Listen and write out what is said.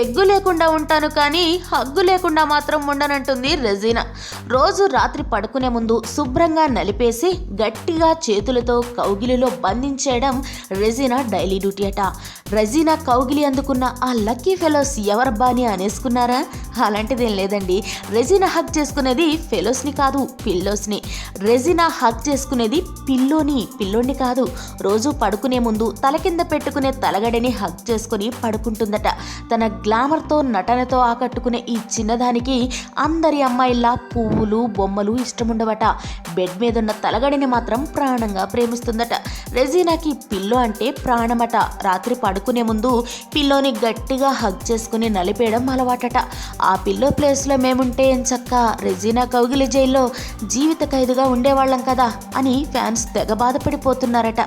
Peg లేకుండా ఉంటాను కానీ హగ్గు లేకుండా మాత్రం ఉండనంటుంది రెజీనా. రోజు రాత్రి పడుకునే ముందు శుభ్రంగా నలిపేసి గట్టిగా చేతులతో కౌగిలిలో బంధించేయడం రెజీనా డైలీ డ్యూటీ అట. రెజీనా కౌగిలి అందుకున్న ఆ లక్కీ ఫెలోస్ ఎవరబ్బా అని అనేసుకున్నారా? అలాంటిదేం లేదండి. రెజినా హక్ చేసుకునేది ఫెలోస్ని కాదు పిల్లోస్ని. రెజినా హక్ చేసుకునేది పిల్లోని పిల్లోని కాదు. రోజు పడుకునే ముందు తల కింద పెట్టుకునే తలగడిని హక్ చేసుకుని పడుకుంటుందట. తన గ్లామర్తో నటనతో ఆకట్టుకునే ఈ చిన్నదానికి అందరి అమ్మాయిల్లా పువ్వులు బొమ్మలు ఇష్టముండవట. బెడ్ మీద ఉన్న తలగడిని మాత్రం ప్రాణంగా ప్రేమిస్తుందట. రెజీనాకి పిల్లో అంటే ప్రాణమట. రాత్రి పడుకునే ముందు పిల్లోని గట్టిగా హగ్ చేసుకుని నలిపేయడం అలవాటట. ఆ ఆ పిల్లో ప్లేస్లో మేముంటే ఎంచక్క రెజీనా కౌగిలి జైల్లో జీవిత ఖైదుగా ఉండేవాళ్ళం కదా అని ఫ్యాన్స్ తెగ బాధపడిపోతున్నారట.